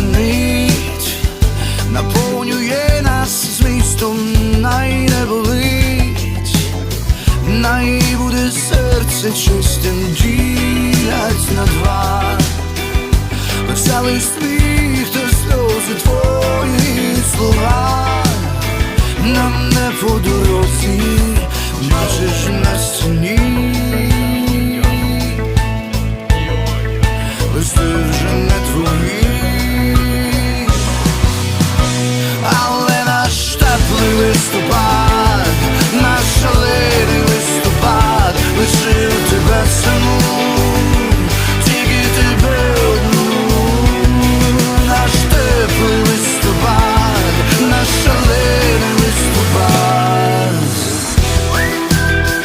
нить наповнює нас змістом, най не болить, най буде серце чистим, ділять на два, веселий сміх та сльози твої слова, нам не по дорозі, бачиш на стіні. Листи вже не твої. але наш штат виступали